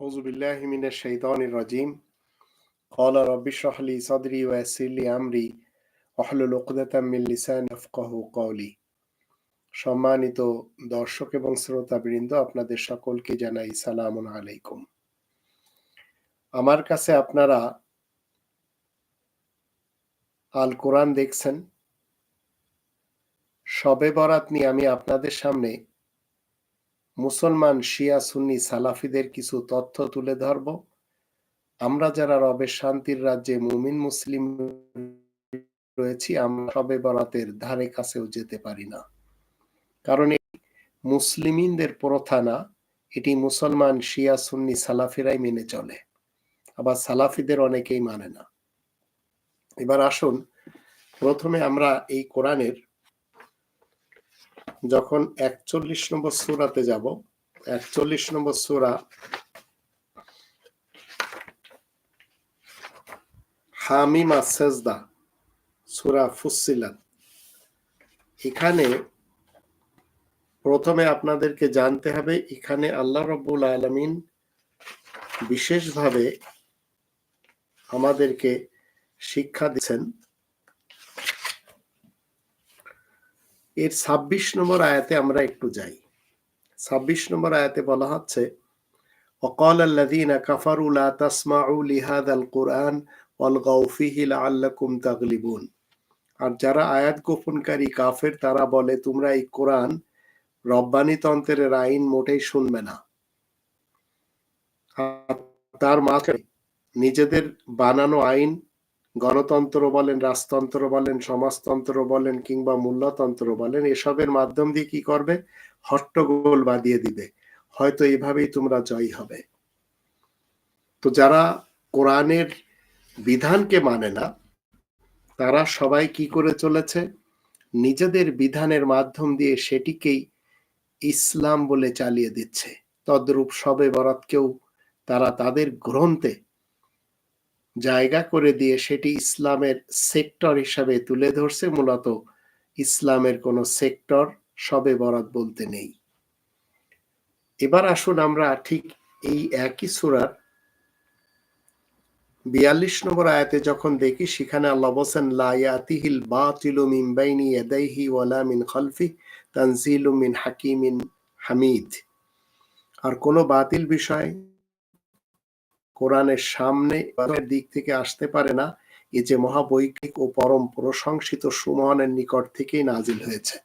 أعوذ بالله من الشيطان الرجيم قال رب اشرح لي صدري ويسر لي أمري واحلل عقدة من লিসানি يفقهوا قولي সম্মানিত দর্শক এবং শ্রোতাবৃন্দ আপনাদের সকলকে জানাই সালামুন আলাইকুম আমার কাছে আপনারা আল কোরআন দেখছেন সবে বরাত নিয়ে আমি আপনাদের সামনে মুসলমান, শিয়া, সুন্নি, সালাফিদের কিছু তথ্য তুলে ধরব। আমরা যারা রবের শান্তির রাজ্যে মুমিন, মুসলিম রয়েছি, আমরা সবে বরাতের ধারে কাছেও যেতে পারি না। কারণ এই মুসলিমিনদের প্রথা না, এটি মুসলমান, শিয়া, সুন্নি, সালাফিরাই মেনে চলে। আবার সালাফিদের অনেকেই মানে না। এবার আসুন, প্রথমে আমরা এই কোরআনের যখন একচল্লিশ নম্বর সুরাতে যাব, একচল্লিশ নম্বর সুরা হামিমা সেজদা, সুরা ফুসিলাত এখানে প্রথমে আপনাদেরকে জানতে হবে, এখানে আল্লাহ রব্বুল আলমিন বিশেষভাবে আমাদেরকে শিক্ষা দিচ্ছেন এর ২৬ নম্বর আয়াতে আমরা একটু যাই ২৬ নম্বর আয়াতে বলা হচ্ছে وقال الذين كفروا لا تسمعوا لهذا القرآن والغوا فيه لعلكم تغلبون আর যারা আয়াত গোপনকারী কাফের তারা বলে তোমরা এই কোরআন রব্বানি তন্ত্রের আইন মোটেই শুনবে না তার মাঝে নিজেদের বানানো আইন গণতন্ত্র বলেন, রাজতন্ত্র বলেন, সমাজতন্ত্র বলেন কিংবা মূল্যতন্ত্র বলেন, এসবের মাধ্যম দিয়ে কি করবে? হট্টগোল বাঁধিয়ে দিবে। হয়তো এভাবেই তোমরা জয়ী হবে। তো যারা কোরআনের বিধানকে মানে না, তারা সবাই কি করে চলেছে? নিজেদের বিধানের মাধ্যম দিয়ে সেটিকেই ইসলাম বলে চালিয়ে দিচ্ছে। তদ্রূপ সবে বরাতকেও তারা তাদের গ্রন্থে জায়গা করে দিয়ে সেটি ইসলামের সেক্টর হিসাবে তুলে ধরছে। মূলত ইসলামের কোন সেক্টর সবে বরাত বলতে নেই। এবার আসুন আমরা ঠিক এই একই সুরার বিয়াল্লিশ নম্বর আয়াতে যখন দেখি, সেখানে আল্লাহ বলছেন লায়াতিহিল বাইনি ইয়াদাইহি ওয়ালা মিন খালফি তানজিলু মিন হাকিমিন হামিদ। আর কোনো বাতিল বিষয় কোরআনের সামনে দিক থেকে আসতে পারে না, এ যে মহাবৈজ্ঞিক ও পরম প্রশংসিত সুমহানের নিকট থেকেই নাজিল হয়েছে।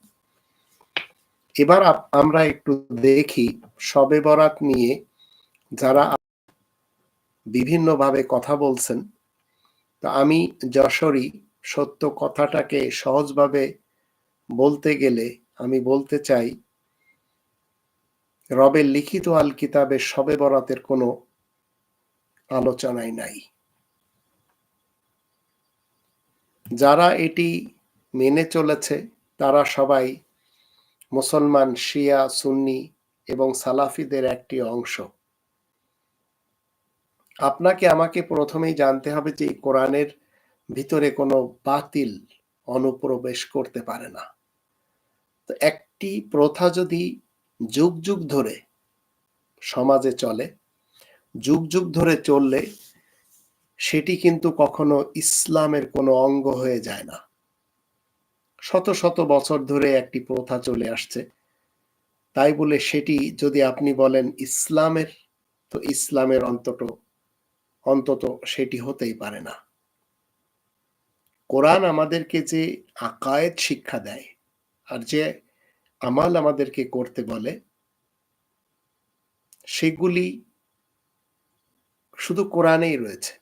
এবার আমরা একটু দেখি সবে বরাত নিয়ে যারা বিভিন্নভাবে কথা বলছেন, তা আমি যশোরী সত্য কথাটাকে সহজভাবে বলতে গেলে আমি বলতে চাই, রবের লিখিত আল কিতাবের সবে বরাতের কোনো আলোচনায় নাই। যারা এটি মেনে চলেছে, তারা সবাই মুসলমান, শিয়া, সুন্নি এবং সালাফিদের একটি অংশ। আপনাকে আমাকে প্রথমেই জানতে হবে যে কোরআনের ভিতরে কোনো বাতিল অনুপ্রবেশ করতে পারে না। তো একটি প্রথা যদি যুগ যুগ ধরে সমাজে চলে যুগ যুগ ধরে চললে সেটি কিন্তু কখনো ইসলামের কোনো অঙ্গ হয়ে যায় না। শত শত বছর ধরে একটি প্রথা চলে আসছে। তাই বলে সেটি যদি আপনি বলেন ইসলামের, তো ইসলামের অন্তত অন্তত সেটি হতেই পারে না। কোরআন আমাদেরকে যে আকায়েত শিক্ষা দেয় আর যে আমাল আমাদেরকে করতে বলে, সেগুলি শুধু কোরআনেই রয়েছে।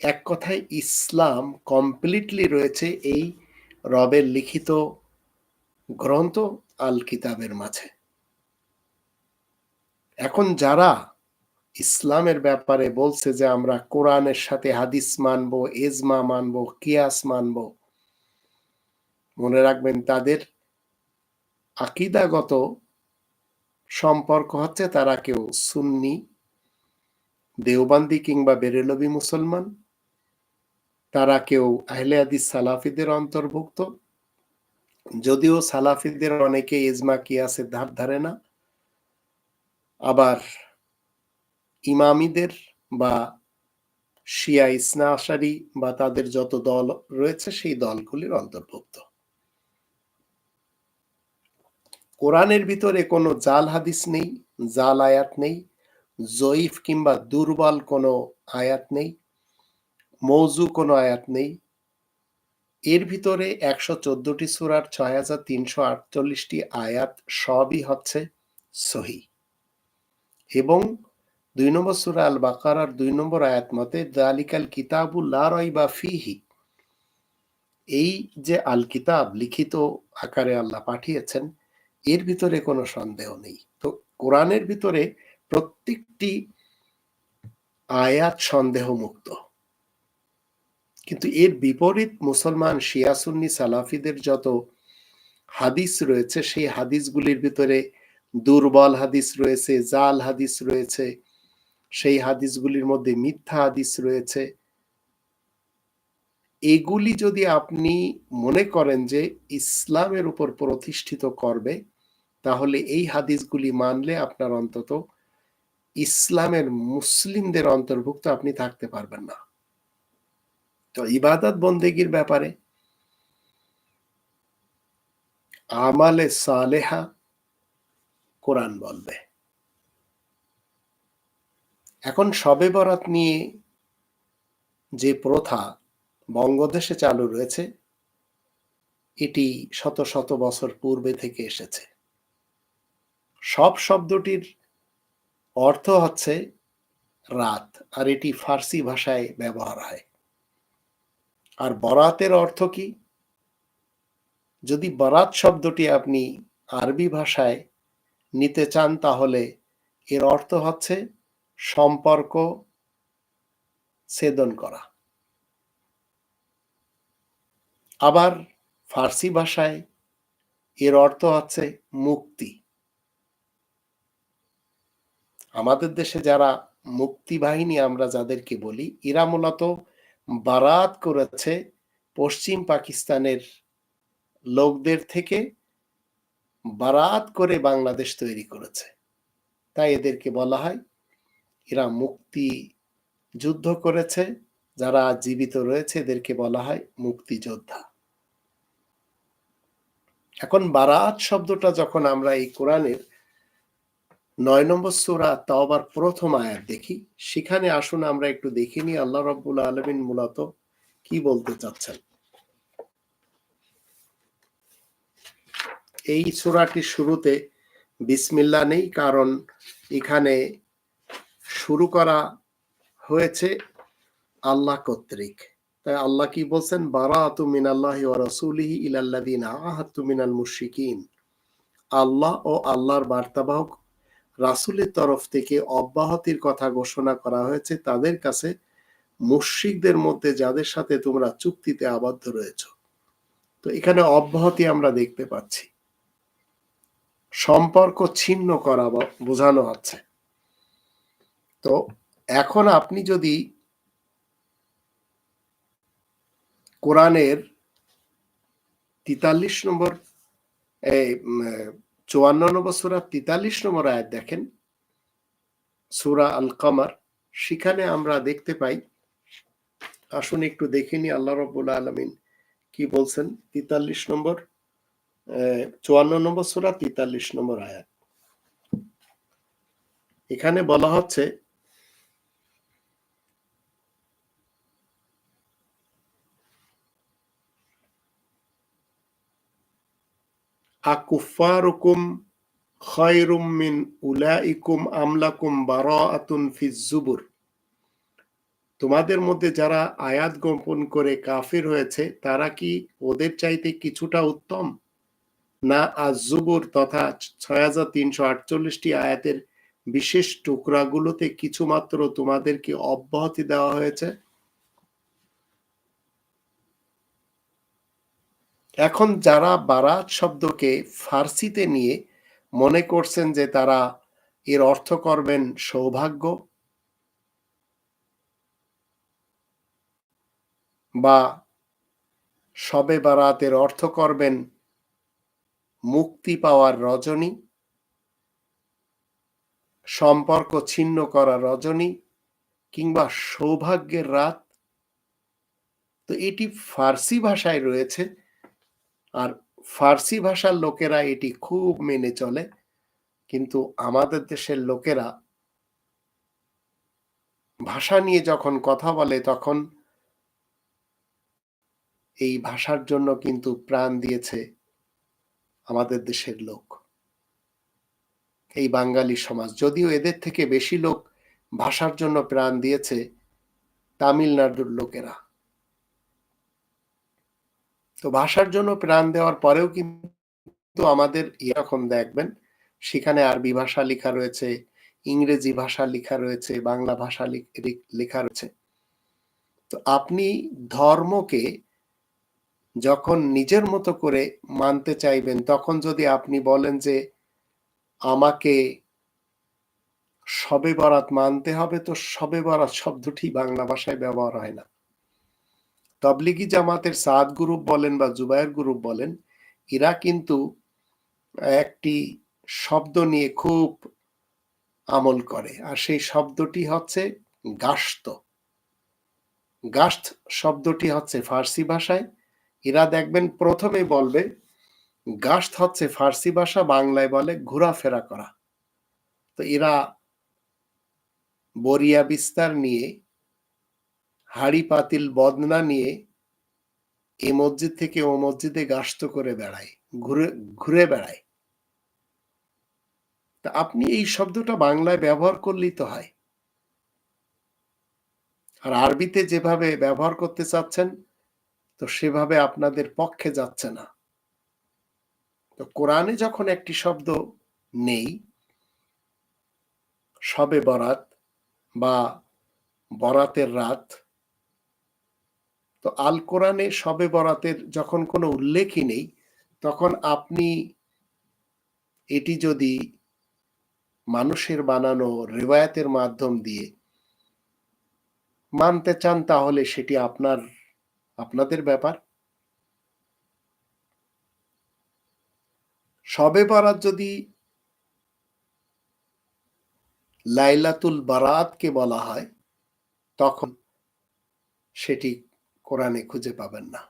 এক কথায় ইসলাম কমপ্লিটলি রয়েছে এই রবের লিখিত গ্রন্থ আল কিতাবের মাঝে। এখন যারা ইসলামের ব্যাপারে বলছে যে আমরা কোরআনের সাথে হাদিস মানব, এজমা মানব, কিয়াস মানব, মনে রাখবেন তাদের আকিদাগত সম্পর্ক হচ্ছে তারা কেউ সুন্নি দেওবান্দি কিংবা বেরেলবি মুসলমান, তারা কেউ আহলে আদিস সালাফিদের অন্তর্ভুক্ত? যদিও সালাফিদের অনেকে ইজমা, কিয়াসের ধার ধারে না, আবার ইমামিদের বা শিয়া ইসনা আশারি বা তাদের যত দল রয়েছে, সেই দলগুলির অন্তর্ভুক্ত। কোরআনের ভিতরে কোনো জাল হাদিস নেই, জাল আয়াত নেই জয়ীফ কিংবা দুর্বল কোনো আয়াত নেই মৌজু কোনো আয়াত নেই। এর ভিতরে একশো চোদ্দটি সুরার ছয় হাজার তিনশো আটচল্লিশটি আয়াত সবই হচ্ছে সহি। এবং দুই নম্বর সুরা আল বাকারার দুই নম্বর আয়াত মতে, দালিকাল কিতাবুল্লা রয় বা ফিহি। এই যে আল কিতাব লিখিত আকারে আল্লাহ পাঠিয়েছেন, এর ভিতরে কোনো সন্দেহ নেই। তো কোরআনের ভিতরে প্রত্যেকটি আয়াত সন্দেহ মুক্ত কিন্তু এর বিপরীত মুসলমান শিয়াসুন্নি সালাফিদের যত হাদিস রয়েছে, সেই হাদিসগুলির ভিতরে দুর্বল হাদিস রয়েছে, জাল হাদিস রয়েছে, সেই হাদিসগুলির মধ্যে মিথ্যা হাদিস রয়েছে। এগুলি যদি আপনি মনে করেন যে ইসলামের উপর প্রতিষ্ঠিত করবে, তাহলে এই হাদিসগুলি মানলে আপনার অন্তত ইসলামের মুসলিমদের অন্তর্ভুক্ত আপনি থাকতে পারবেন না। তো ইবাদত বন্দেগীর ব্যাপারে, আমালে সালেহা কোরআন বলবে। এখন সবে বরাত নিয়ে যে প্রথা বঙ্গদেশে চালু রয়েছে, এটি শত শত বছর পূর্বে থেকে এসেছে। সব শব্দটির অর্থ হচ্ছে রাত, আর এটি ফার্সি ভাষায় ব্যবহার হয়। আর বরাতের অর্থ কি? যদি বরাত শব্দটি আপনি আরবি ভাষায় নিতে চান, তাহলে এর অর্থ হচ্ছে সম্পর্ক ছেদন করা। আবার ফার্সি ভাষায় এর অর্থ হচ্ছে মুক্তি। আমাদের দেশে যারা মুক্তি বাহিনী আমরা যাদেরকে বলি, এরা মূলত বারাত করেছে পশ্চিম পাকিস্তানের লোকদের থেকে বারাত করে বাংলাদেশ তৈরি করেছে। তাই এদেরকে বলা হয়, এরা মুক্তি যুদ্ধ করেছে, যারা জীবিত রয়েছে এদেরকে বলা হয় মুক্তিযোদ্ধা। এখন বারাত শব্দটা যখন আমরা এই কোরআনের নয় নম্বর সুরা তাওবার প্রথম আয়াত দেখি। সেখানে আসুন আমরা একটু দেখে নিই আল্লাহ রব্বুল আলমিন মূলত কি বলতে চাচ্ছেন। এই সুরাটির শুরুতে বিসমিল্লা নেই, কারণ এখানে শুরু করা হয়েছে আল্লাহ কর্তৃক। তাই আল্লাহ কি বলছেন? বারাতু মিনাল্লাহি ওয়া রাসূলিহি ইলাল্লাযিনা আহাদতু মিনাল মুশরিকিন। আল্লাহ ও আল্লাহর বার্তাবাহক রাসূলের তরফ থেকে অব্যাহতির কথা ঘোষণা করা হয়েছে। তাদের কাছে মুশরিকদের মধ্যে যাদের সাথে তোমরা চুক্তিতে আবদ্ধ রয়েছ। তো এখানে অব্যাহতি আমরা দেখতে পাচ্ছি। সম্পর্ক ছিন্ন করা বোঝানো হচ্ছে তো এখন আপনি যদি কোরআনের তিতাল্লিশ নম্বর চুয়ান্ন নম্বর সুরা তিতাল্লিশ নম্বর আয়াত দেখেন। সুরা আল কামার সেখানে আমরা দেখতে পাই, আসুন একটু দেখিনি আল্লাহ রবুল্লা আলমিন কি বলছেন, তিতাল্লিশ নম্বর চুয়ান্ন নম্বর সুরা তিতাল্লিশ নম্বর আয়াত। এখানে বলা হচ্ছে আকুফারুকুম খয়রুম মিন উলাইকুম আমলাকুম বারাআতুন ফিজ জুবুর। তোমাদের মধ্যে যারা আয়াত গোপন করে কাফির হয়েছে, তারা কি ওদের চাইতে কিছুটা উত্তম? না আজুবুর তথা ছয় হাজার তিনশো আটচল্লিশটি আয়াতের বিশেষ টুকরাগুলোতে কিছুমাত্র তোমাদেরকে অব্যাহতি দেওয়া হয়েছে? এখন যারা বারাত শব্দকে ফার্সিতে নিয়ে মনে করছেন যে তারা এর অর্থ করবেন সৌভাগ্য বা সবে বারাতের অর্থ করবেন মুক্তি পাওয়ার রজনী, সম্পর্ক ছিন্ন করা রজনী কিংবা সৌভাগ্যের রাত। তো এটি ফার্সি ভাষায় রয়েছে। আর ফার্সি ভাষার লোকেরা এটি খুব মেনে চলে, কিন্তু আমাদের দেশের লোকেরা ভাষা নিয়ে যখন কথা বলে তখন এই ভাষার জন্য কিন্তু প্রাণ দিয়েছে আমাদের দেশের লোক, এই বাঙালি সমাজ। যদিও এদের থেকে বেশি লোক ভাষার জন্য প্রাণ দিয়েছে তামিলনাড়ুর লোকেরা। তো ভাষার জন্য প্রাণ দেওয়ার পরেও কিন্তু আমাদের এরকম দেখবেন, সেখানে আরবি ভাষা লেখা রয়েছে, ইংরেজি ভাষা লেখা রয়েছে, বাংলা ভাষা লেখা রয়েছে। তো আপনি ধর্মকে যখন নিজের মতো করে মানতে চাইবেন, তখন যদি আপনি বলেন যে আমাকে সবে বরাত মানতে হবে, তো সবে বরাত শব্দটি বাংলা ভাষায় ব্যবহার হয় না। তবলিগি জামাতের সাদ গ্রুপ বলেন বা জুবায়ের গ্রুপ বলেন, এরা কিন্তু একটি শব্দ নিয়ে খুব আমল করে। আর সেই শব্দটি হচ্ছে গাস্ত। গাস্ত শব্দটি হচ্ছে ফার্সি ভাষায়। এরা দেখবেন প্রথমে বলবে, গাস্ত হচ্ছে ফার্সি ভাষা, বাংলায় বলে ঘোরাফেরা করা। তো এরা বরিয়া বিস্তার নিয়ে হাড়ি পাতিল বদনা নিয়ে এ মসজিদ থেকে ও মসজিদে গাস্ত করে বেড়ায়, ঘুরে ঘুরে বেড়ায়। তা আপনি এই শব্দটা বাংলায় ব্যবহার করলেই তো হয়। আর আরবিতে যেভাবে ব্যবহার করতে চাচ্ছেন, তো সেভাবে আপনাদের পক্ষে যাচ্ছে না। তো কোরআনে যখন একটি শব্দ নেই সবে বরাত বা বরাতের রাত তো আল কোরআনে সবে বরাতের যখন কোনো উল্লেখই নেই, তখন আপনি এটি যদি মানুষের বানানো রেবায়াতের মাধ্যম দিয়ে মানতে চান, তাহলে সেটি আপনার, আপনাদের ব্যাপার। সবে বারাত যদি লাইলাতুল বারাতকে বলা হয়, তখন সেটি কোরআনে খুঁজে পাবেন না।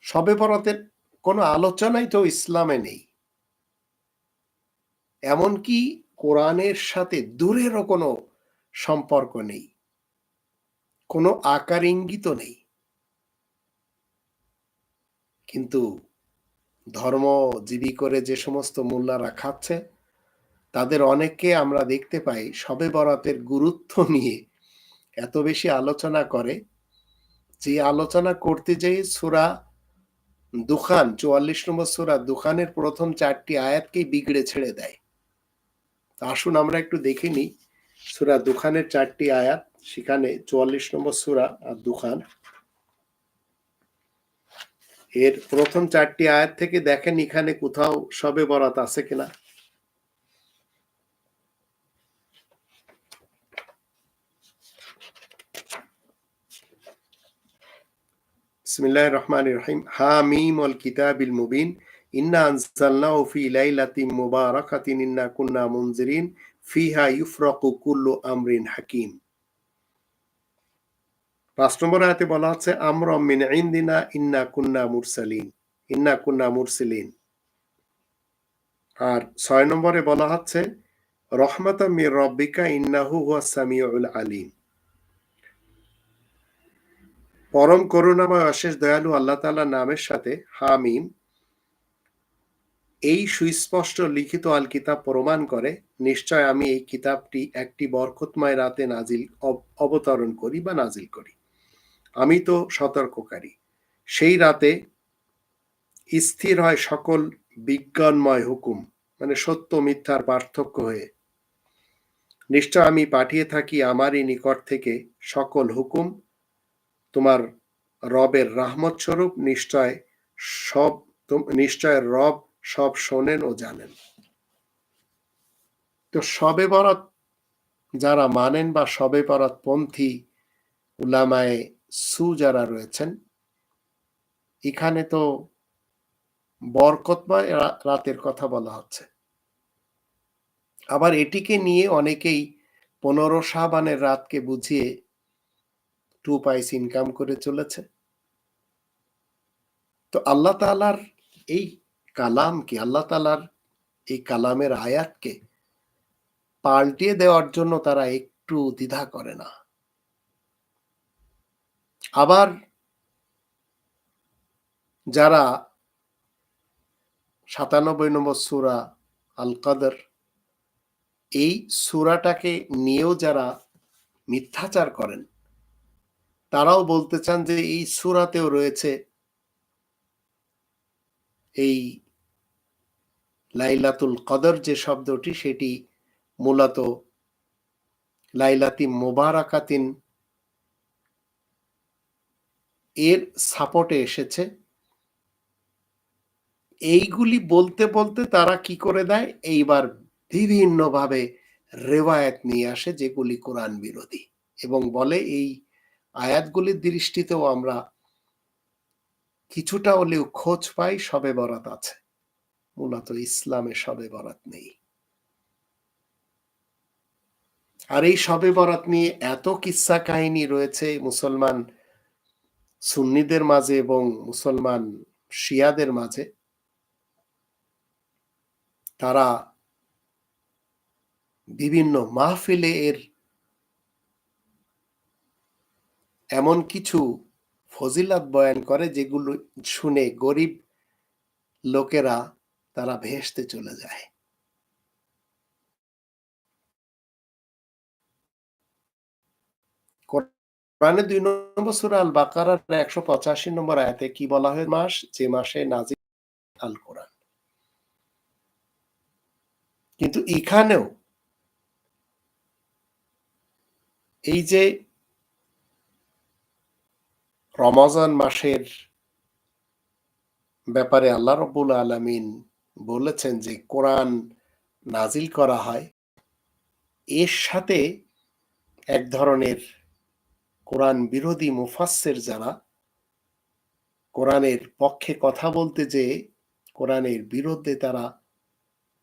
সবে বরাতের কোনো আলোচনাই তো ইসলামে নেই। এমনকি কোরআনের সাথে দূরেরও কোনো সম্পর্ক নেই। কোনো আকার ইঙ্গিত নেই। কিন্তু ধর্মজীবী করে যে সমস্ত মোল্লারা খাচ্ছে, তাদের অনেককে আমরা দেখতে পাই সবে বরাতের গুরুত্ব নিয়ে এত বেশি আলোচনা করে, যে আলোচনা করতে যেয়ে সুরা দুখান, চুয়াল্লিশ নম্বর সুরা দুখানের প্রথম চারটি আয়াতকেই বিগড়ে ছেড়ে দেয়। আসুন আমরা একটু দেখে নিই সুরা দুখানের চারটি আয়াত, সেখানে চুয়াল্লিশ নম্বর সুরা আর দুখান। এর প্রথম চারটি আয়াত থেকে দেখেন এখানে কোথাও সবে বরাত আছে কিনা। বিসমিল্লাহির রহমানির রহিম হামিম ওয়াল কিতাবিল মুবিন ইন্না আনজালনাহু ফি লাইলাতিন মুবারাকাতিন ইন্না কুন্না মুনজিরিন ফিহা ইউফরাকু কুল্লু আমরিন হাকিম পাঁচ নম্বর আয়াতে বলা হচ্ছে আমরা মিন ইন্দিনা ইন্না কুন্না মুরসালিন। ইন্না কুন্না মুরসিলিন। আর ছয় নম্বরে বলা হচ্ছে রহমাতা মির রব্বিকা ইন্নাহু হুয়া সামিউল আলিম। পরম করুণাময় অশেষ দয়ালু আল্লাহ তাআলা নামের সাথে, হামিম, এই সুস্পষ্ট লিখিত আল কিতাব প্রমাণ করে, নিশ্চয় আমি এই কিতাবটি একটি বরকতময় রাতে নাজিল অবতরণ করি বা নাজিল করি। আমি তো সতর্ককারী। সেই রাতে স্থির হয় সকল বিজ্ঞানময় হুকুম মানে সত্য মিথ্যার পার্থক্য হয়ে। নিশ্চয় আমি পাঠিয়ে থাকি আমারই নিকট থেকে সকল হুকুম তোমার রবের রাহমত স্বরূপ নিশ্চয় সব নিশ্চয় রব সব শোনেন ও জানেন। তো সবে বরাত যারা মানেন বা সবে বরাত পন্থী উলামায় সু যারা রয়েছেন, এখানে তো বরকতময় রাতের কথা বলা হচ্ছে। আবার এটিকে নিয়ে অনেকেই পনেরো শাহবানের রাতকে বুঝিয়ে টু পাইস ইনকাম করে চলেছে। তো আল্লাহ তালার এই কালামকে, আল্লাহ তালার এই কালামের আয়াতকে পাল্টিয়ে দেওয়ার জন্য তারা একটু দ্বিধা করে না। আবার যারা সাতানব্বই নম্বর সুরা আল কাদর এই সুরাটাকে নিয়েও যারা মিথ্যাচার করেন তারাও বলতে চান যে এই সুরাতেও রয়েছে এই লাইলাতুল কদর যে শব্দটি, সেটি মূলত লাইলাতি মোবারাকাতিন এর সাপোর্টে এসেছে। এইগুলি বলতে বলতে তারা কি করে দেয়? এইবার বিভিন্নভাবে রেওয়ায়ত নিয়ে আসে, যেগুলি কোরআন বিরোধী এবং বলে এই আয়াতগুলির দৃষ্টিতেও আমরা কিছুটা হলেও খোঁজ পাই, সবে বরাত আছে। মূলত ইসলামে সবে বরাত নেই। আর এই সবে বরাত নিয়ে এত কিসা কাহিনী রয়েছে মুসলমান সুন্নিদের মাঝে এবং মুসলমান শিয়াদের মাঝে। তারা বিভিন্ন মাহফিলে এর এমন কিছু ফজিলাত বয়ান করে যেগুলো শুনে গরিব লোকেরা তারা ভেসতে চলে যায়। কোরআনে দুই নম্বর সুরা আল বাকারার একশো পঁচাশি নম্বর আয়াতে কি বলা হয় মাস? যে মাসে নাজির আল কোরআন। কিন্তু এখানেও এই যে রমজান মাসের ব্যাপারে আল্লাহ রব্বুল আলমিন বলেছেন যে কোরআন নাজিল করা হয়। এর সাথে এক ধরনের কোরআন বিরোধী মুফাসের যারা কোরআনের পক্ষে কথা বলতে যে কোরআনের বিরুদ্ধে তারা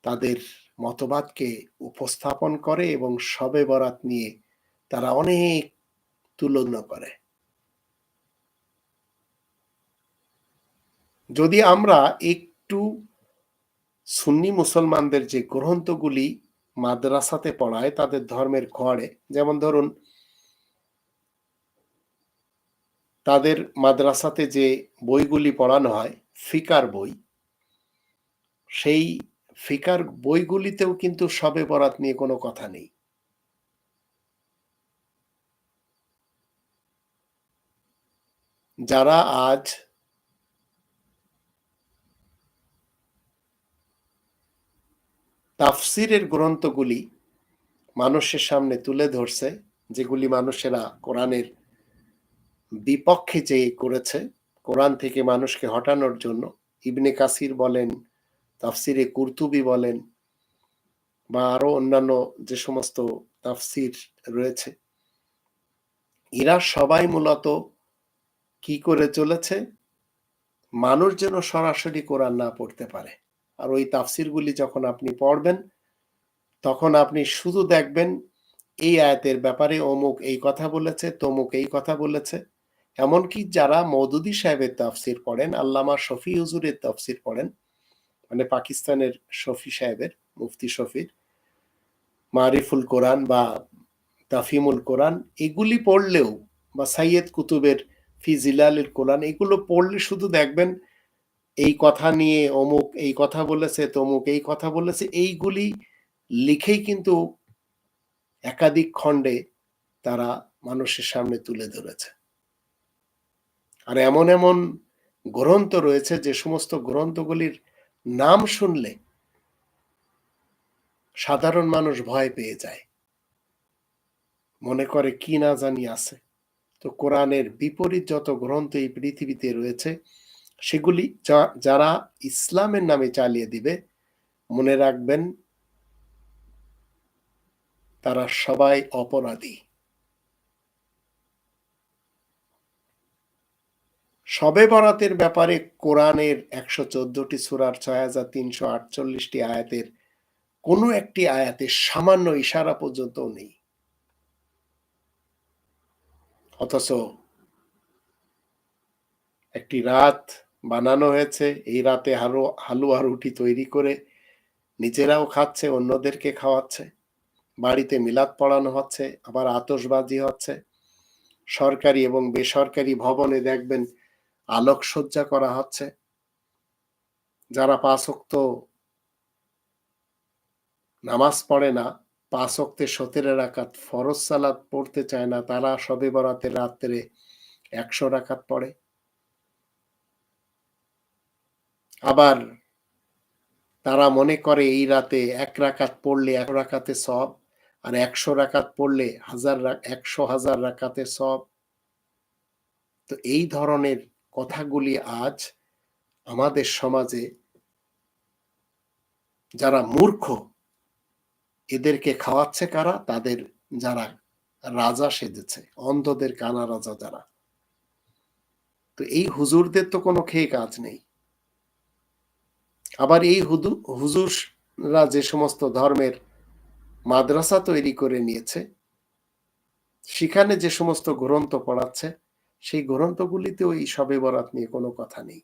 তাদের মতবাদকে উপস্থাপন করে এবং সবে বরাত নিয়ে তারা অনেক তুলনা করে। যদি আমরা একটু সুন্নি মুসলমানদের যে গ্রন্থগুলি মাদ্রাসাতে পড়ায় তাদের ধর্মের ঘরে, যেমন ধরুন, তাদের মাদ্রাসাতে যে বইগুলি পড়ানো হয়, ফিকার বই, সেই ফিকার বইগুলিতেও কিন্তু সবে বরাত নিয়ে কোনো কথা নেই। যারা আজ তাফসিরের গ্রন্থগুলি মানুষের সামনে তুলে ধরছে, যেগুলি মানুষেরা কোরআনের বিপক্ষে যে করেছে। কোরআন থেকে মানুষকে হটানোর জন্য ইবনে কাসির বলেন, তাফসিরে কুর্তুবি বলেন, বা আরও অন্যান্য যে সমস্ত তাফসির রয়েছে। এরা সবাই মূলত কি করে চলেছে? মানুষ যেন সরাসরি কোরআন না পড়তে পারে। আর ওই তাফসিরগুলি যখন আপনি পড়বেন, তখন আপনি শুধু দেখবেন এই আয়াতের ব্যাপারে অমুক এই কথা বলেছে, তমুক এই কথা বলেছে। এমনকি যারা মৌদুদি সাহেবের তাফসির পড়েন, আল্লামা শফি হুজুরের তাফসির পড়েন মানে পাকিস্তানের শফি সাহেবের, মুফতি শফির, মারিফুল কোরআন বা তাফিমুল কোরআন, এগুলি পড়লেও বা সাইয়েদ কুতুবের ফিজিলালের কোরআন, এগুলো পড়লে শুধু দেখবেন এই কথা নিয়ে অমুক এই কথা বলেছে, তমুক এই কথা বলেছে, এইগুলি লিখেই কিন্তু একাধিক খণ্ডে তারা মানুষের সামনে তুলে ধরেছে। আর এমন এমন গ্রন্থ রয়েছে যে সমস্ত গ্রন্থগুলির নাম শুনলে সাধারণ মানুষ ভয় পেয়ে যায়। মনে করে কি না জানি আছে। তো কোরআনের বিপরীত যত গ্রন্থ এই পৃথিবীতে রয়েছে সেগুলি যারা ইসলামের নামে চালিয়ে দিবে, মনে রাখবেন তারা সবাই অপরাধী। সবে বরাতের ব্যাপারে কোরআনের একশো চোদ্দটি সুরার ছয় হাজার তিনশো আটচল্লিশটি আয়াতের কোনো একটি আয়াতে সামান্য ইশারা পর্যন্ত নেই। অথচ একটি রাত বানানো হয়েছে। এই রাতে হালু, হালুয়া রুটি তৈরি করে নিজেরাও খাচ্ছে, অন্যদেরকে খাওয়াচ্ছে। বাড়িতে মিলাদ পড়ানো হচ্ছে, আবার আতসবাজি হচ্ছে। সরকারি এবং বেসরকারি ভবনে দেখবেন আলোকসজ্জা করা হচ্ছে। যারা পাঁচক্ত নামাজ পড়ে না, পাঁচ অক্তে সতেরো রাকাত ফরজ সালাদ পড়তে চায় না, তারা সবে বরাতের রাত্রে একশো রাকাত পড়ে। আবার তারা মনে করে এই রাতে এক রাকাত পড়লে এক রাকাতে সব আর একশো রাকাত পড়লে হাজার একশো হাজার রাকাতে সব তো এই ধরনের কথাগুলি আজ আমাদের সমাজে যারা মূর্খ, এদেরকে খাওয়াচ্ছে কারা? তাদের যারা রাজা সেজেছে, অন্ধদের কানা রাজা যারা। তো এই হুজুরদের তো কোনো খেয়ে কাজ নেই। আবার এই হুদু, হুজুররা যে সমস্ত ধর্মের মাদ্রাসা তৈরি করে নিয়েছে, সেখানে যে সমস্ত গ্রন্থ পড়াচ্ছে, সেই গ্রন্থগুলিতেও এই সবে বরাত নিয়ে কোনো কথা নেই।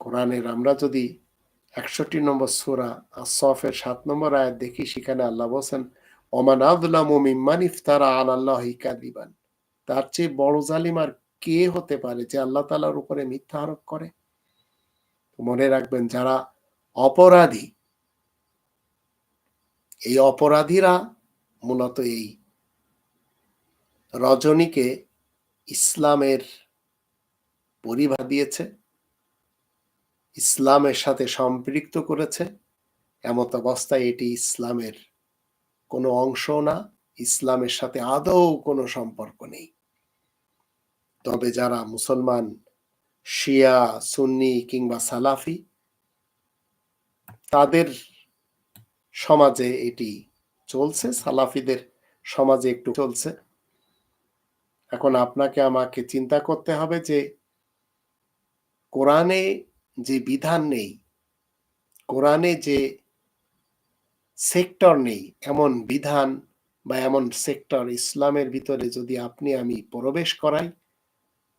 কোরআনের আমরা যদি একষট্টি নম্বর সুরা আর সফের সাত নম্বর আয়াত দেখি, সেখানে আল্লাহ বলছেন, ওমান আবদুল্লাহ মিম্মান ইফতারা আল আল্লাহ দিবান তার চেয়ে বড় জালিম আর কে হতে পারে যে আল্লাহ তালার উপরে মিথ্যা আরোপ করে? মনে রাখবেন, যারা অপরাধী, এই অপরাধীরা মূলত এই রজনীকে ইসলামের পরিভা দিয়েছে, ইসলামের সাথে সম্পৃক্ত করেছে। এমত অবস্থায় এটি ইসলামের কোনো অংশ না, ইসলামের সাথে আদৌ কোনো সম্পর্ক নেই। তবে যারা মুসলমান শিয়া, সুন্নি কিংবা সালাফি, তাদের সমাজে এটি চলছে, সালাফিদের সমাজে একটু চলছে। এখন আপনাকে আমাকে চিন্তা করতে হবে যে, কোরআনে যে বিধান নেই, কোরআনে যে সেক্টর নেই, এমন বিধান বা এমন সেক্টর ইসলামের ভিতরে যদি আপনি আমি প্রবেশ করাই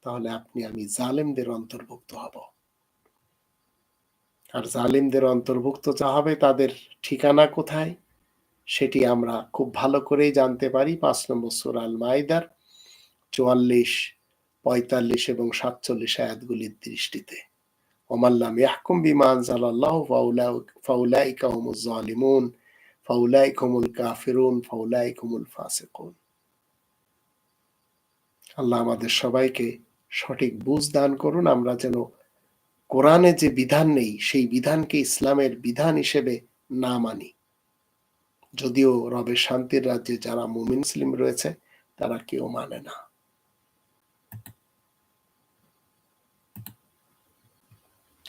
তাহলে আপনি, আমি জালেমদের অন্তর্ভুক্ত হব। আর জালিমদের অন্তর্ভুক্ত যা হবে, তাদের ঠিকানা কোথায়, সেটি আমরা খুব ভালো করেই জানতে পারি। পাঁচ নম্বর সুরাল মাইদার চুয়াল্লিশ, পঁয়তাল্লিশ এবং সাতচল্লিশ আয়াতগুলির দৃষ্টিতে। ওমাল্লাম ইয়াহকুম বিমান জালাল্লাহ ফাউলাইকা হুমুজ জালিমুন, ফাউলাইকুমুল কাফিরুন, ফাউলাইকুমুল ফাসিকুন। আল্লাহ আমাদের সবাইকে সঠিক বুঝ দান করুন। আমরা যেন কোরআনে যে বিধান নেই, সেই বিধানকে ইসলামের বিধান হিসেবে না মানি। যদিও রবে শান্তির রাজ্যে যারা মুমিন, মুসলিম রয়েছে, তারা কেউ মানে না।